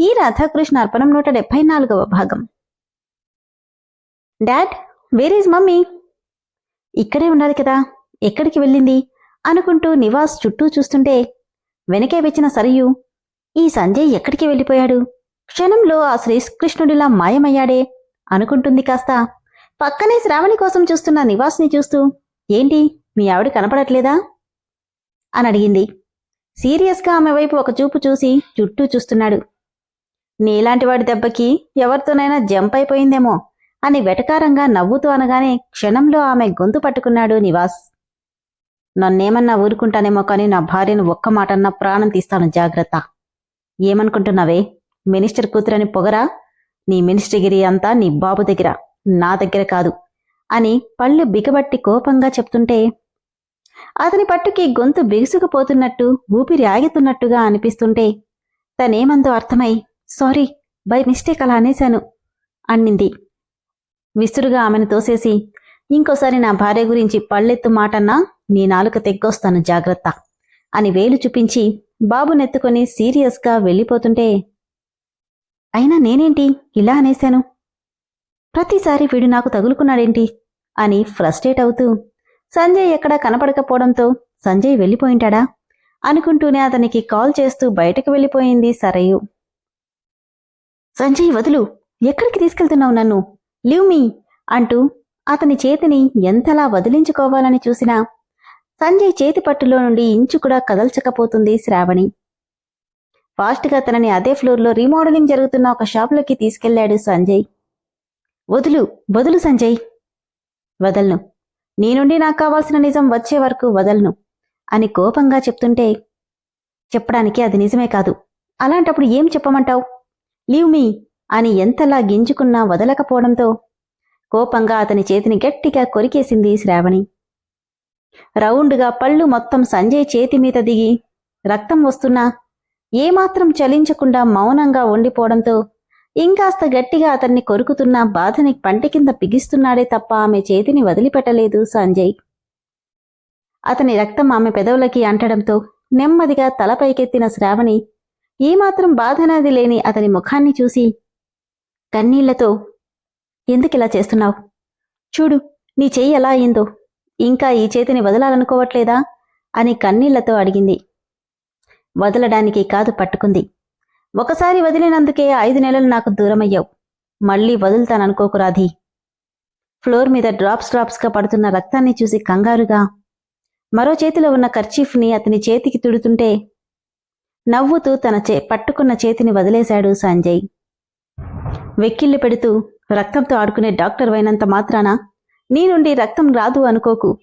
ఈ రాధాకృష్ణ అర్పణం నూట డెబ్బై నాలుగవ భాగం. Dad where is mummy? ఇక్కడే ఉండాలి కదా ఎక్కడికి వెళ్ళింది? అనుకుంటూ నివాస్ చుట్టూ చూస్తుంటే వెనకే వచ్చిన సరియు ఈ సంజయ్ ఎక్కడికి వెళ్ళిపోయాడు? క్షణంలో ఆ శ్రీకృష్ణుడిలా మాయమయ్యాడే అనుకుంటుంది కాస్త. పక్కనే శ్రావణి కోసం చూస్తున్న నివాస్ని చూస్తూ ఏంటి మీ ఆవిడ కనపడట్లేదా? అని అడిగింది. సీరియస్గా ఆమె వైపు ఒక చూపు చూసి చుట్టూ చూస్తున్నాడు. నీలాంటి వాడి దెబ్బకి ఎవరితోనైనా జంప్ అయిపోయిందేమో అని వెటకారంగా నవ్వుతూ అనగానే క్షణంలో ఆమె గొంతు పట్టుకున్నాడు నివాస్. నన్నేమన్నా ఊరుకుంటానేమో కానీ నా భార్యను ఒక్క మాటన్నా ప్రాణం తీస్తాను జాగ్రత్త. ఏమనుకుంటున్నావే? మినిస్టర్ కూతురని పొగరా? నీ మినిస్టర్గిరి అంతా నీ బాబు దగ్గర నా దగ్గర కాదు అని పళ్ళు బిగబట్టి కోపంగా చెప్తుంటే అతని పట్టుకి గొంతు బిగుసుకుపోతున్నట్టు ఊపిరి ఆగుతున్నట్టుగా అనిపిస్తుంటే తనేమందో అర్థమై సారీ బై మిస్టేక్ అలా అనేశాను అన్నింది. విసురుగా ఆమెను తోసేసి ఇంకోసారి నా భార్య గురించి పళ్ళెత్తు మాటన్నా నీ నాలుక తెగ్గొస్తాను జాగ్రత్త అని వేలు చూపించి బాబునెత్తుకొని సీరియస్గా వెళ్ళిపోతుంటే అయినా నేనేంటి ఇలా అనేశాను? ప్రతిసారి వీడు నాకు తగులుకున్నాడేంటి? అని ఫ్రస్ట్రేట్ అవుతూ సంజయ్ ఎక్కడా కనపడకపోవడంతో సంజయ్ వెళ్ళిపోయింటాడా? అనుకుంటూనే అతనికి కాల్ చేస్తూ బయటకు వెళ్ళిపోయింది సరయు. సంజయ్ వదులు ఎక్కడికి తీసుకెళ్తున్నావు నన్ను? లివ్ మీ అంటూ అతని చేతిని ఎంతలా వదిలించుకోవాలని చూసినా సంజయ్ చేతి పట్టులో నుండి ఇంచు కూడా కదల్చకపోతుంది శ్రావణి. ఫాస్ట్గా తనని అదే ఫ్లోర్లో రీమోడలింగ్ జరుగుతున్న ఒక షాప్లోకి తీసుకెళ్ళాడు సంజయ్. వదులు వదులు సంజయ్. వదలను. నీ నుండి నాకు కావాల్సిన నిజం వచ్చే వరకు వదలను అని కోపంగా చెప్తుంటే చెప్పడానికి అది నిజమే కాదు. అలాంటప్పుడు ఏం చెప్పమంటావు? లీవ్ మీ అని ఎంతలా గింజుకున్నా వదలకపోవడంతో కోపంగా అతని చేతిని గట్టిగా కొరికేసింది శ్రావణి. రౌండ్గా పళ్ళు మొత్తం సంజయ్ చేతి మీద దిగి రక్తం వస్తున్నా ఏమాత్రం చలించకుండా మౌనంగా ఉండిపోవడంతో ఇంకాస్త గట్టిగా అతన్ని కొరుకుతున్న బాధని పంటి కింద పిగిస్తున్నాడే తప్ప ఆమె చేతిని వదిలిపెట్టలేదు సంజయ్. అతని రక్తం ఆమె పెదవులకి అంటడంతో నెమ్మదిగా తల పైకెత్తిన శ్రావణి ఏమాత్రం బాధనది లేని అతని ముఖాన్ని చూసి కన్నీళ్ళతో ఎందుకిలా చేస్తున్నావు? చూడు నీ చెయ్యి ఎలా అయిందో ఇంకా ఈ చేతిని వదలాలనుకోవట్లేదా? అని కన్నీళ్ళతో అడిగింది. వదలడానికి కాదు పట్టుకుంది. ఒకసారి వదిలినందుకే ఐదు నెలలు నాకు దూరమయ్యావు. మళ్ళీ వదులుతాననుకోకు రాధి. ఫ్లోర్ మీద డ్రాప్స్ డ్రాప్స్గా పడుతున్న రక్తాన్ని చూసి కంగారుగా మరో చేతిలో ఉన్న కర్చీఫ్ని అతని చేతికి తుడుతుంటే నవ్వుతూ తన చే పట్టుకున్న చేతిని వదిలేశాడు సంజయ్. వెక్కిళ్ళు పెడుతూ రక్తంతో ఆడుకునే డాక్టర్ అయినంత మాత్రాన నీ నుండి రక్తం రాదు అనుకోకు.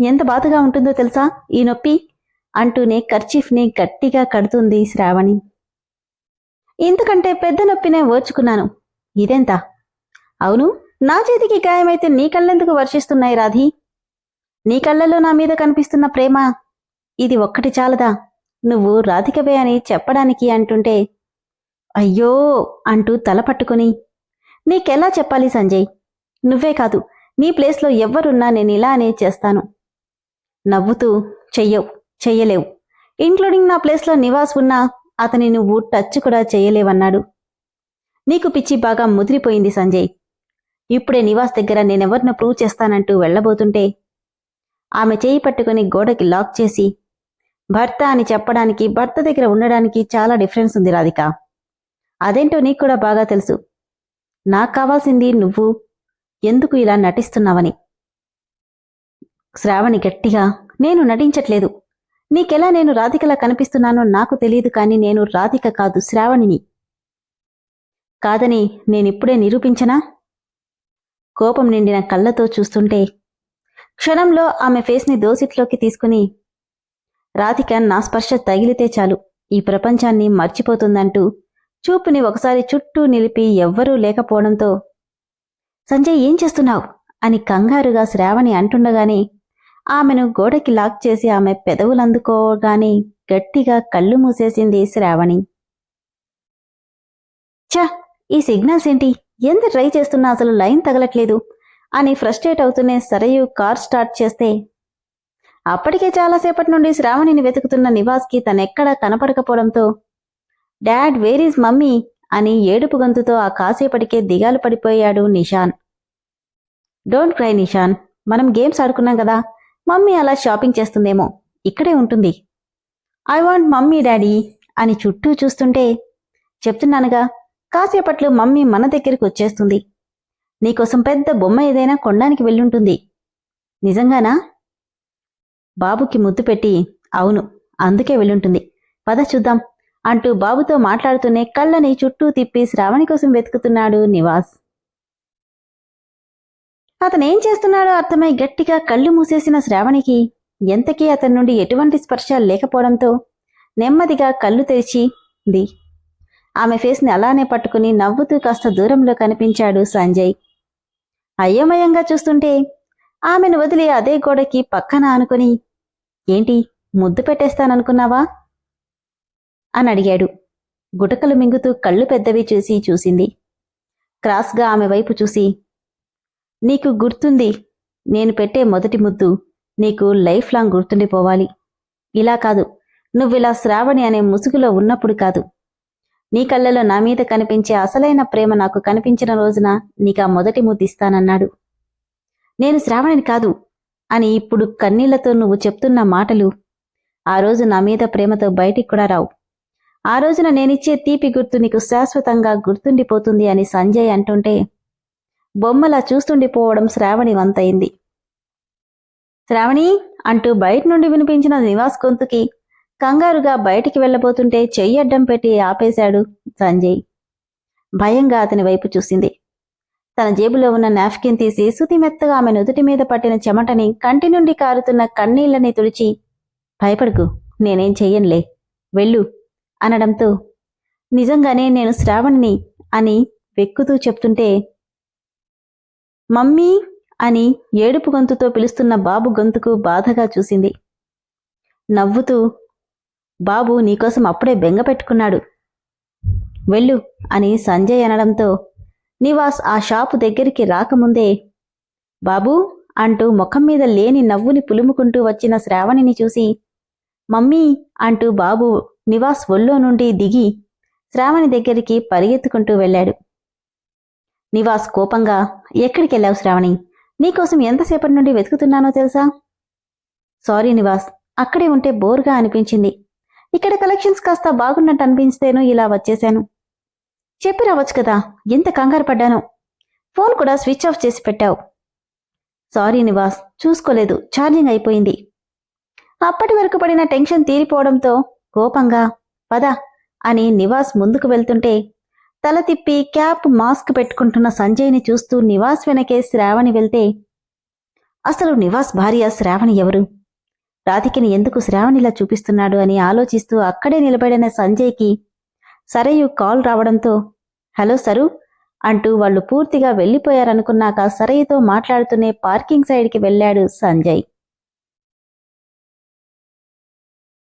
ఎంత బాధగా ఉంటుందో తెలుసా? ఈ నొప్పి? అంటూనే కర్చీఫ్ని గట్టిగా కడుతుంది శ్రావణి. ఇంతకంటే పెద్ద నొప్పినే ఓర్చుకున్నాను. ఇదెంత? అవును నా చేతికి గాయమైతే నీ కళ్ళెందుకు వర్షిస్తున్నాయి రాధి? నీ కళ్ళల్లో నా మీద కనిపిస్తున్న ప్రేమ? ఇది ఒక్కటి చాలదా? నువ్వు రాధికవే అని చెప్పడానికి అంటుంటే అయ్యో అంటూ తల పట్టుకుని నీకెలా చెప్పాలి సంజయ్? నువ్వే కాదు నీ ప్లేస్లో ఎవ్వరున్నా నేను ఇలానే చేస్తాను. నవ్వుతూ చెయ్యవు చెయ్యలేవు. ఇంక్లూడింగ్ నా ప్లేస్లో నివాస్ ఉన్నా అతని నువ్వు టచ్ కూడా చేయలేవన్నాడు నీకు పిచ్చి బాగా ముదిరిపోయింది సంజయ్. ఇప్పుడే నివాస్ దగ్గర నేనెవరినో ప్రూవ్ చేస్తానంటూ వెళ్ళబోతుంటే ఆమె చేయి పట్టుకుని గోడకి లాక్ చేసి భర్త అని చెప్పడానికి భర్త దగ్గర ఉండడానికి చాలా డిఫరెన్స్ ఉంది రాధిక. అదేంటో నీకు కూడా బాగా తెలుసు. నాకు కావాల్సింది నువ్వు ఎందుకు ఇలా నటిస్తున్నావని. శ్రావణి గట్టిగా నేను నటించట్లేదు. నీకెలా నేను రాధికలా కనిపిస్తున్నానో నాకు తెలియదు కానీ నేను రాధిక కాదు శ్రావణిని. కాదని నేనిప్పుడే నిరూపించనా? కోపం నిండిన కళ్ళతో చూస్తుంటే క్షణంలో ఆమె ఫేస్ని దోసిట్లోకి తీసుకుని రాధిక నా స్పర్శ తగిలితే చాలు. ఈ ప్రపంచాన్ని మర్చిపోతుందంటూ చూపుని ఒకసారి చుట్టూ నిలిపి ఎవ్వరూ లేకపోవడంతో సంజయ్ ఏం చేస్తున్నావు? అని కంగారుగా శ్రావణి అంటుండగానే ఆమెను గోడకి లాక్ చేసి ఆమె పెదవులందుకోగానే గట్టిగా కళ్ళు మూసేసింది శ్రావణి. ఛ! ఈ సిగ్నల్స్ ఏంటి? ఎంత ట్రై చేస్తున్నా? అసలు లైన్ తగలట్లేదు. అని ఫ్రస్ట్రేట్ అవుతూనే సరయు కార్ స్టార్ట్ చేస్తే అప్పటికే చాలాసేపటి నుండి శ్రావణిని వెతుకుతున్న నివాస్కి తనెక్కడా కనపడకపోవడంతో డాడ్ వేర్ ఈజ్ మమ్మీ అని ఏడుపు గొంతుతో ఆ కాసేపటికే దిగాలు పడిపోయాడు నిషాన్. డోంట్ క్రై నిషాన్ మనం గేమ్స్ ఆడుకున్నాం కదా మమ్మీ అలా షాపింగ్ చేస్తుందేమో ఇక్కడే ఉంటుంది. ఐ వాంట్ మమ్మీ డాడీ అని చుట్టూ చూస్తుంటే చెప్తున్నానుగా కాసేపట్లో మమ్మీ మన దగ్గరికి వచ్చేస్తుంది. నీకోసం పెద్ద బొమ్మ ఏదైనా కొనడానికి వెళ్ళుంటుంది. నిజంగానా? బాబుకి ముద్దు పెట్టి అవును అందుకే వెళ్ళుంటుంది. పద చూద్దాం అంటూ బాబుతో మాట్లాడుతూనే కళ్ళని చుట్టూ తిప్పి శ్రావణి కోసం వెతుకుతున్నాడు నివాస్. అతనేం చేస్తున్నాడో అర్థమై గట్టిగా కళ్ళు మూసేసిన శ్రావణికి ఎంతకీ అతని నుండి ఎటువంటి స్పర్శ లేకపోవడంతో నెమ్మదిగా కళ్ళు తెరిచి ది. ఆమె ఫేస్ని అలానే పట్టుకుని నవ్వుతూ కాస్త దూరంలో కనిపించాడు సంజయ్. అయోమయంగా చూస్తుంటే ఆమెను వదిలి అదే గోడకి పక్కన అనుకుని ఏంటి ముద్దు పెట్టేస్తాననుకున్నావా? అని అడిగాడు. గుటకలు మింగుతూ కళ్ళు పెద్దవి చూసి చూసింది. క్రాస్గా ఆమె వైపు చూసి నీకు గుర్తుంది నేను పెట్టే మొదటి ముద్దు నీకు లైఫ్ లాంగ్ గుర్తుండిపోవాలి. ఇలా కాదు నువ్విలా శ్రావణి అనే ముసుగులో ఉన్నప్పుడు కాదు. నీ కళ్ళలో నా మీద కనిపించే అసలైన ప్రేమ నాకు కనిపించిన రోజున నీకా మొదటి ముద్దు ఇస్తానన్నాడు. నేను శ్రావణిని కాదు అని ఇప్పుడు కన్నీళ్ళతో నువ్వు చెప్తున్న మాటలు ఆ రోజు నా మీద ప్రేమతో బయటికి కూడా రావు. ఆ రోజున నేనిచ్చే తీపి గుర్తు నీకు శాశ్వతంగా గుర్తుండిపోతుంది అని సంజయ్ అంటుంటే బొమ్మలా చూస్తుండిపోవడం శ్రావణి వంతయింది శ్రావణి అంటూ బయట నుండి వినిపించిన నివాస్ గొంతుకి కంగారుగా బయటికి వెళ్ళబోతుంటే చెయ్యడ్డం పెట్టి ఆపేశాడు సంజయ్. భయంగా అతని వైపు చూసింది. తన జేబులో ఉన్న నాఫ్కిన్ తీసి సుతి మెత్తగా ఆమె నుదుటి మీద పట్టిన చెమటని కంటి నుండి కారుతున్న కన్నీళ్ళని తుడిచి భయపడుకు నేనేం చెయ్యనులే వెళ్ళు అనడంతో నిజంగానే నేను శ్రావణిని అని వెక్కుతూ చెప్తుంటే మమ్మీ అని ఏడుపు గొంతుతో పిలుస్తున్న బాబు గొంతుకు బాధగా చూసింది. నవ్వుతూ బాబు నీకోసం అప్పుడే బెంగ పెట్టుకున్నాడు వెళ్ళు అని సంజయ్ అనడంతో నివాస్ ఆ షాపు దగ్గరికి రాకముందే బాబూ అంటూ ముఖం మీద లేని నవ్వుని పులుముకుంటూ వచ్చిన శ్రావణిని చూసి మమ్మీ అంటూ బాబు నివాస్ ఒళ్ళో నుండి దిగి శ్రావణి దగ్గరికి పరిగెత్తుకుంటూ వెళ్ళాడు. నివాస్ కోపంగా ఎక్కడికి వెళ్ళావు శ్రావణి? నీకోసం ఎంతసేపటి నుండి వెతుకుతున్నానో తెలుసా? సారీ నివాస్ అక్కడే ఉంటే బోర్గా అనిపించింది. ఇక్కడ కలెక్షన్స్ కాస్త బాగున్నట్టు అనిపించేను ఇలా వచ్చేశాను. చెప్పి రావచ్చు కదా ఎంత కంగారు పడ్డాను. ఫోన్ కూడా స్విచ్ ఆఫ్ చేసి పెట్టావు. సారీ నివాస్ చూసుకోలేదు ఛార్జింగ్ అయిపోయింది. అప్పటి వరకు పడిన టెన్షన్ తీరిపోవడంతో కోపంగా పద అని నివాస్ ముందుకు వెళ్తుంటే తల తిప్పి క్యాప్ మాస్క్ పెట్టుకుంటున్న సంజయ్ని చూస్తూ నివాస్ వెనకే శ్రావణి వెళ్తే అసలు నివాస్ భార్య శ్రావణి ఎవరు? రాధికని ఎందుకు శ్రావణిలా చూపిస్తున్నాడు? అని ఆలోచిస్తూ అక్కడే నిలబడిన సంజయ్కి సరయు కాల్ రావడంతో హలో సరు అంటూ వాళ్ళు పూర్తిగా వెళ్ళిపోయారనుకున్నాక సరయ్యతో మాట్లాడుతూనే పార్కింగ్ సైడ్కి వెళ్ళాడు సంజయ్.